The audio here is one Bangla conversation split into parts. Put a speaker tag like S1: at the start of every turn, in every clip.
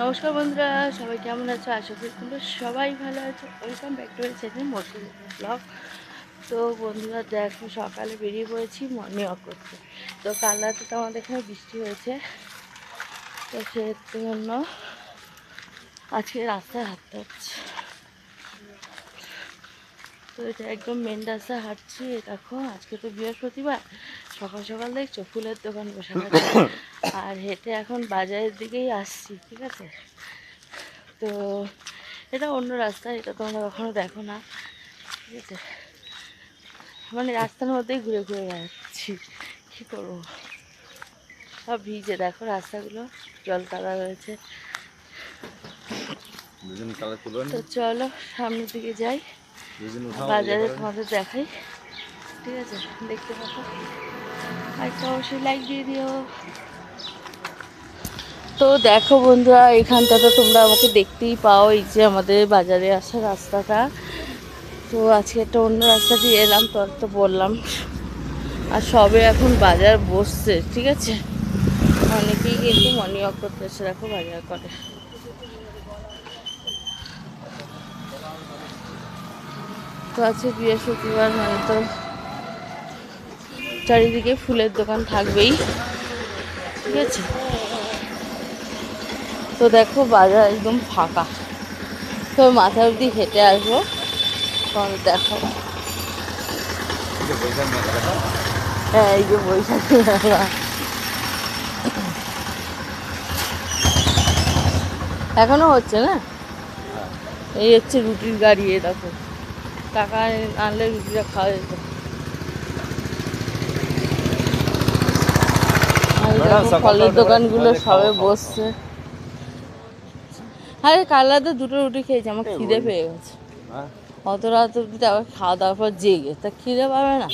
S1: নমস্কার বন্ধুরা, সবাই কেমন আছো? আশা করি তোমরা সবাই ভালো আছো। ওয়েলকাম ব্যাক টু চ্যানেল মর্সিল ব্লগ তো বন্ধুরা, দেখো, সকালে বেরিয়ে পড়েছি মর্নিং ওয়াক করতে। তো কাল রাতে তো আমাদের এখানে বৃষ্টি হয়েছে। তো সেই জন্য আজকে রাস্তায় হাঁটতে হচ্ছে। তো এটা একদম মেন রাস্তায় হাঁটছি। দেখো, আজকে তো বৃহস্পতিবার। সকাল সকাল দেখছ ফুলের দোকান বসে আর হেঁটে এখন বাজারের দিকেই আসছি ঠিক আছে? তো এটা অন্য রাস্তা এটা তোমরা কখনো দেখো না ঠিক আছে? মানে রাস্তার মধ্যেই ঘুরে ঘুরে বেড়াচ্ছি কী করব? সব ভিজে দেখো রাস্তাগুলো জল কাদা রয়েছে। তো চলো সামনের দিকে যাই বাজারে তোমাদের দেখাই ঠিক আছে? দেখতে পাবো লাইক তো দেখো বন্ধুরা এখানটা তো তোমরা আমাকে দেখতেই পাও এই যে আমাদের বাজারে আসার রাস্তাটা। তো আজকে একটা অন্য রাস্তা দিয়ে এলাম, তো তো বললাম। আর সবে এখন বাজার বসছে, ঠিক আছে? অনেকেই কিন্তু মর্নিং ওয়াক করতে এসে দেখো বাজার করে। তো আছে বৃহস্পতিবার মানে তো চারিদিকে ফুলের দোকান থাকবেই। ঠিক আছে? তো দেখো বাজার একদম ফাঁকা। তো মাথা অবধি হেঁটে আসব। তখন দেখো। হ্যাঁ এই যে বৈশাখ এখনও হচ্ছে না? এই হচ্ছে রুটির গাড়ি এ দেখো। টাকা আনলে রুটিটা খাওয়া যেত আর এই
S2: ম্যাডাম,
S1: দেখো
S2: সকাল
S1: ফলের দোকানগুলো সবে। বসছে। আরে কাল রাতে দুটো রুটি খেয়েছি আমার খিদে পেয়ে গেছে।
S2: হ্যাঁ।
S1: অত রাত অব্দি আবার খাওয়া দাওয়ার পর জেগে তা খিদে পাবে না।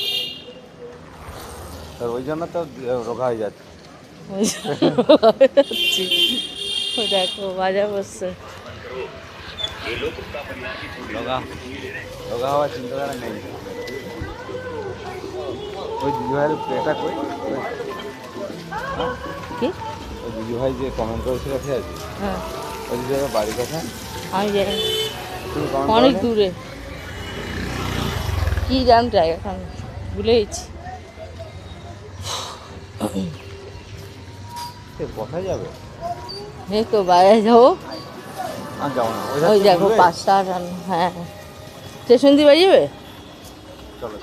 S2: ওই জন্য তো রোগা হয়ে যাচ্ছে।
S1: ওই। দেখো বাজার বসছে
S2: রোগা রোগা হওয়ার চিন্তাধারা নেই। ওই ভাইয়ের এটা কই?
S1: কি?
S2: ওই দিদি ভাই যে কমেন্ট করেছিল আছে?
S1: হ্যাঁ।
S2: ওই ভাইয়ের বাড়ি কোথায়
S1: আমি জানি অনেক দূরে। কি জান জায়গা ভুলে গেছি।
S2: কোথায় যাবে?
S1: এই তো বাজারে যাব।
S2: ওই
S1: দেখো? পাঁচটা হ্যাঁ। স্টেশন দিয়ে বাড়ি যাবে?
S2: চলো।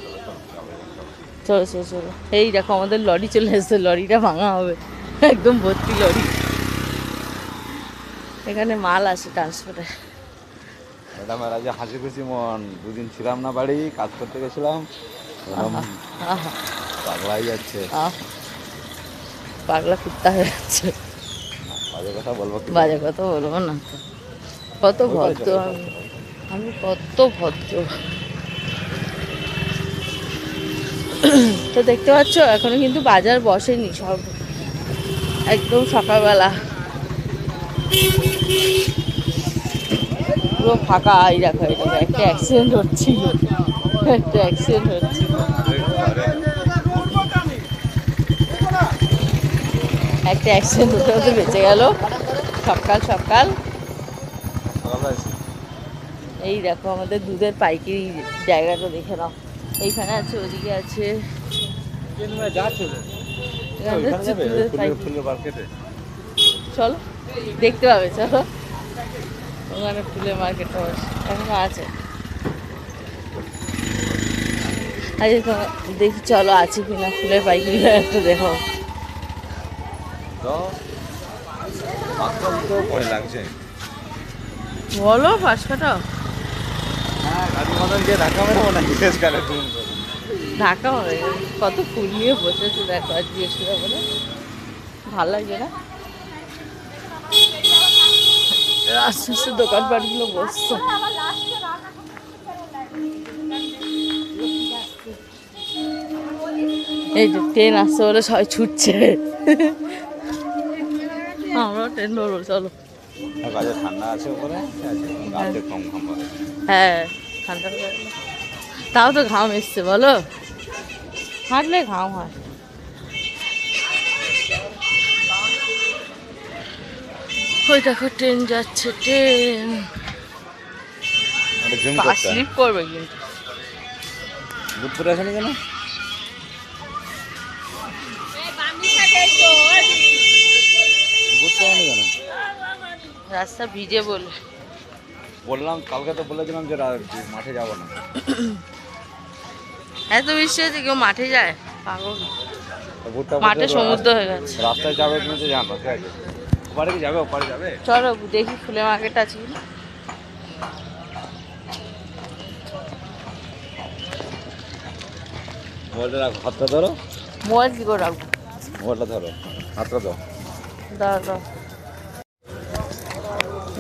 S2: চলো। চলো চলো।
S1: এই দেখো আমাদের লরি চলে এসছে লরিটা ভাঙা হবে। একদম ভর্তি লরি। এখানে মাল আসে ট্রান্সপোর্টে
S2: ম্যাডামের আজ হাসি খুশি মন। দুদিন ছিলাম না বাড়ি কাজ করতে গেছিলাম। পাগলাই যাচ্ছে।
S1: পাগলা কুত্তা হয়ে যাচ্ছে।
S2: বাজে কথা বলব?
S1: বাজে কথা বলব না কত ভদ্র আমি। আমি কত ভদ্র। তো দেখতে পাচ্ছ, এখনও কিন্তু বাজার বসেনি সব। একদম সকালবেলা। পুরো ফাঁকা, এই দেখো দেখো, একটা অ্যাক্সিডেন্ট হচ্ছিল। একটা অ্যাক্সিডেন্ট হচ্ছিল। একটা অ্যাক্সিডেন্ট হতে হতে বেঁচে গেল। সকাল সকাল। এই দেখো, আমাদের দুধের পাইকারি জায়গাটা দেখে নাও। এইখানে আছে, ওদিকে আছে চলো দেখতে পাবে চলো। ওখানে ফুলের মার্কেটটা বসে এখনও আছে। আরে দেখি চলো আছে কিনা ফুলের পাইকারি একটা দেখো। বলো পাঁচ কাটা
S2: হ্যাঁ গাড়ি মতন গিয়ে ধাক্কা মেরে মনে হয় শেষ কালে
S1: ঢাকা হয়ে। কত ফুল নিয়ে বসেছে দেখো আজ বৃহস্পতিবার। বলে ভালো লাগছে না? আস্তে আস্তে দোকানপাটগুলো বসছে। এই যে ট্রেন আসছে বলে সবাই ছুটছে। আমরাও ট্রেন ধরবো চলো।
S2: ঠান্ডা আছে পাবে
S1: হ্যাঁ ঠান্ডা। তাও তো ঘাম এসছে বলো। হাঁটলে ঘাম হয়। ওই দেখো ট্রেন যাচ্ছে ট্রেন। স্লিপ করবে কিন্তু।
S2: বুট পরে আসেনি কেন?
S1: রাস্তা ভিজে বলে।
S2: বললাম কালকে তো বলেছিলাম যে রা- যে মাঠে যাব না।
S1: এত বৃষ্টি হয়েছে কেউ মাঠে যায়? পাগল। মাঠে সমুদ্র হয়ে গেছে।
S2: রাস্তায় যাবে তুমি তো জানো ওপারে কি যাবে ওপারে যাবে?
S1: চলো দেখি ফুলের মার্কেট আছে কি
S2: মোবাইলটা রাখো হাতটা ধরো।
S1: মোবাইল কি করে রাখব।
S2: মোবাইলটা ধরো হাতটা দাও
S1: দাও। দাও।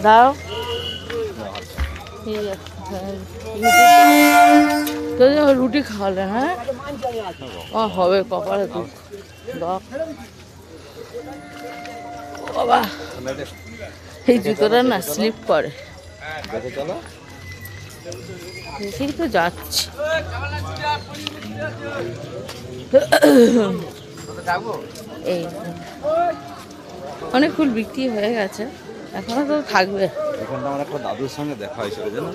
S1: দাও ঠিক আছে হ্যাঁ, তো রুটি খাওয়ালে হ্যাঁ? হবে কপালে দুঃখ। বাবা, এই জুতোটা না স্লিপ করে
S2: দেখে
S1: তো যাচ্ছি। এই অনেক ফুল বিক্রি হয়ে গেছে। এখনও তো থাকবে।
S2: দাদুর সঙ্গে দেখা হয়েছিল, জানো?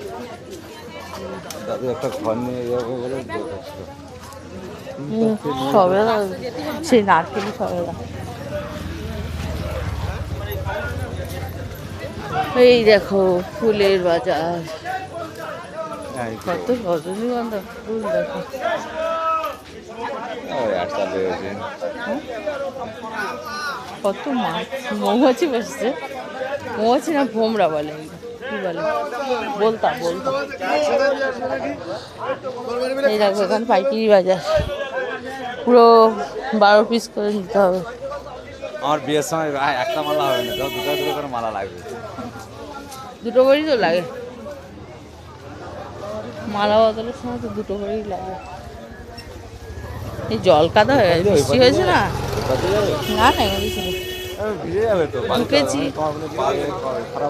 S2: দাদু একটা ঘর নিয়ে যাবে বলে দেখাচ্ছিল
S1: সেই নারকেলি সবেদা এই দেখো ফুলের বাজার। কত রজনীগন্ধা ফুল দেখো। কত মাছ মৌমাছি বসছে। মৌমাছি না ভোমরা বলে। কি বলে? বলতা বলতা। এই দেখো এখানে পাইকারি বাজার। পুরো বারো পিস করে নিতে হবে।
S2: আমার বিয়ের সময় একটা মালা হবে না তো দুটো দুটো করে মালা লাগবে।
S1: দুটো করেই তো লাগে। মালা বদলের সময় তো দুটো করেই লাগে। এই জল কাদা হয়ে গেছে বৃষ্টি হয়েছে না? না না ঢুকেছি।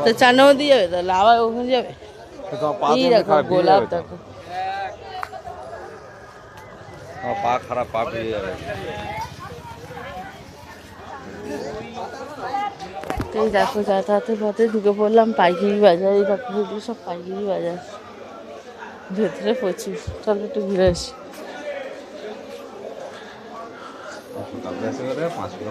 S1: তো নম্বর দিয়ে যাবে, তাহলে আবার ওখানে যাবে। এই দেখো গোলাপ দেখো।
S2: পা খারাপ পা ভিজে যাবে
S1: তো দেখো যাতায়াতের পথে ঢুকে পড়লাম, পাইকারি বাজার, এই দেখো সব পাইকারি বাজার। ভেতরে প্রচুর। চলো একটু ঘুরে আসি।
S2: পাঁচ কিলো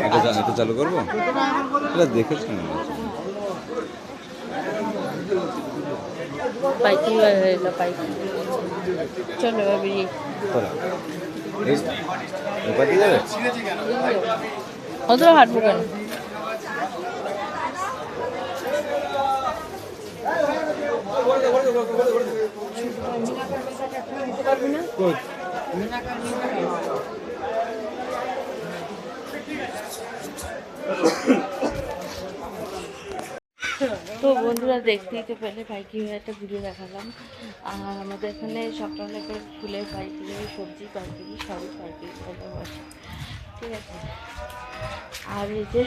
S2: এটা চালু করব এটা দেখেছি
S1: চলো এবার বেরিয়ে
S2: যাবে?
S1: অতটা হাঁটবো কেন? তো বন্ধুরা দেখতেই তো পেলে পাইকারি একটা ভিডিও দেখালাম। আর আমাদের এখানে সকালে ফুলের পাইকারি, সবজি পাইকারি সবই পাইকারি বসে। ঠিক আছে। আর এই যে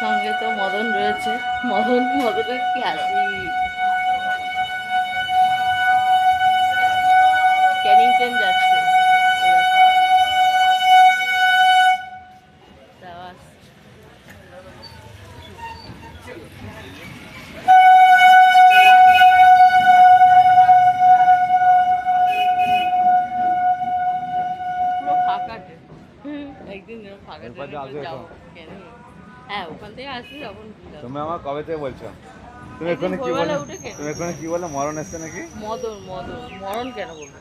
S1: সঙ্গে তো মদন রয়েছে। মদন, মদনের কি আসি ক্যানিংটন যাচ্ছে। ট্রেনে
S2: আসবে?
S1: হ্যাঁ ওখান থেকে আসবি তখন
S2: তুমি আমার কবে থেকে বলছো? তুমি এখানে কি বলে তুমি এখানে কি বলে? মরণ এসছে নাকি?
S1: মদন মদন। মরণ কেন বলব?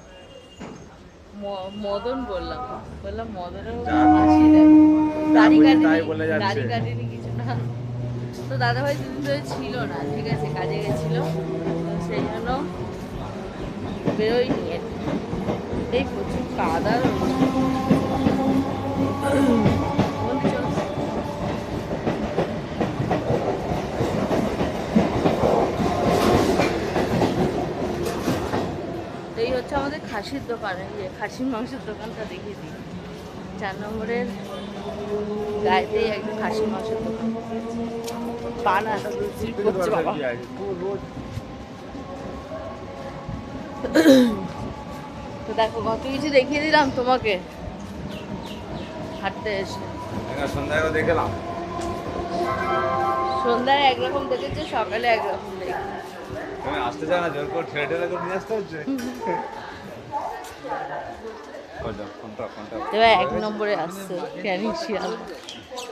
S1: ম- মদন বললাম। বললাম মদনের হাসি দাড়ি কাটেনি
S2: তাই বলে যাচ্ছে।
S1: দাড়ি কাটেনি কিছু না। তো দাদাভাই দুদিন ধরে ছিল না ঠিক আছে কাজে গেছিল। তো সেই জন্য বেরোয়নি এই প্রচুর কাদা রয়েছে বন্ধু চলো। তো এই হচ্ছে আমাদের খাসির দোকান যে খাসির মাংসের দোকানটা দেখিয়ে দিই। চার নম্বরের গায়েতেই একদম খাসির মাংসের দোকান। বানা বাবা। তো দেখো কত কিছু দেখিয়ে দিলাম তোমাকে। হাঁটতে এসে।
S2: সন্ধ্যায় দেখলাম।
S1: সন্ধ্যায় একরকম দেখেছে সকালে একরকম দেখে
S2: আসতে চাও না জোর করে ঠেলে ঠেলে করে নিয়ে আসতে হচ্ছে।
S1: এবার এক নম্বরে আসছে ক্যানিং শিয়াল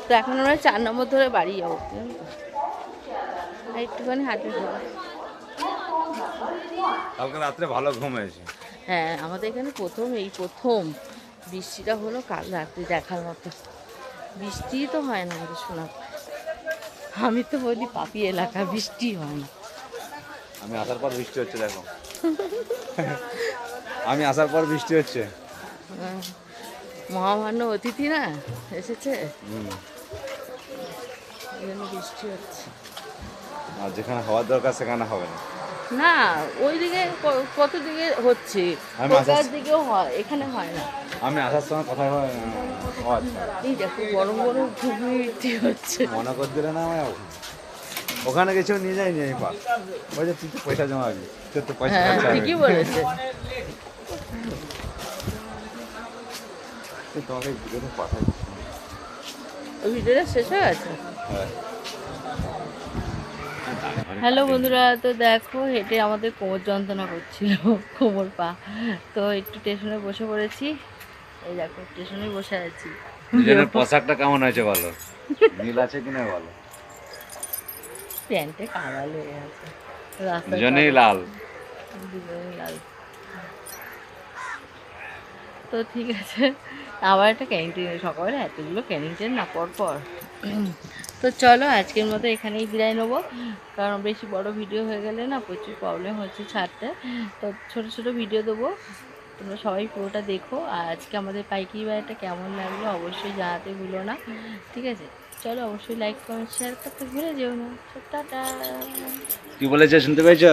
S1: তো এখন আমরা চার নম্বর ধরে বাড়ি যাব? একটুখানি হাঁটে
S2: কালকে রাত্রে ভালো ঘুম হয়েছে।
S1: হ্যাঁ আমাদের এখানে প্রথম এই প্রথম। বৃষ্টিটা হলো কাল রাত্রে দেখার মতো। বৃষ্টিই তো হয় না আমাদের শোনা আমি তো বলি পাপি এলাকা বৃষ্টি হয় না।
S2: আমি আসার পর বৃষ্টি হচ্ছে দেখো। আমি আসার পর বৃষ্টি হচ্ছে।
S1: মহামান্য অতিথি না এসেছে বৃষ্টি হচ্ছে।
S2: আর যেখানে হওয়ার দরকার সেখানে হবে না।
S1: না ওইদিকে কত দিকে হচ্ছে? কলকাতার দিকেও হয় এখানে হয় না।
S2: আমি আসার সময় কথা হয় আচ্ছা
S1: এই দেখো গরম গরম বিক্রি হচ্ছে।
S2: মনে করে দিলে না আমায় ওখানে কিছু নিয়ে যায়নি আমি পাস ওই যে তুই তো পয়সা জমাবি তোর তো পয়সা
S1: হ্যাঁ। ঠিকই বলেছে।
S2: তোমাকে
S1: ভিডিওটা শেষ হয়ে গেছে?
S2: হ্যাঁ।
S1: হ্যালো বন্ধুরা তো দেখো হেঁটে আমাদের কোমর যন্ত্রণা করছিল কোমর পা। তো একটু স্টেশনে বসে পড়েছি। এই দেখো স্টেশনে বসে আছি।
S2: দুজনের পোশাকটা কেমন হয়েছে বলো? নীল আছে কিনা বলো?
S1: প্যান্টে কামাল হয়ে আছে।
S2: দুজনেই লাল।
S1: দুজনেই লাল। তো ঠিক আছে আবার একটা ক্যানিং সকালে এতগুলো ক্যানিং ট্রেন না, পর তো চলো, আজকের মতো এখানেই বিদায় নেব। কারণ বেশি বড় ভিডিও হয়ে গেলে না প্রচুর প্রবলেম হচ্ছে ছাড়তে। তো ছোট ছোট ভিডিও দেবো। তোমরা সবাই পুরোটা দেখো। আর আজকে আমাদের পাইকারি বাজারটা কেমন লাগল অবশ্যই জানাতে ভুলো না। ঠিক আছে? চলো, অবশ্যই লাইক কমেন্ট শেয়ার করতে ভুলে যেও না।
S2: কি বলেছে, শুনতে পেয়েছ?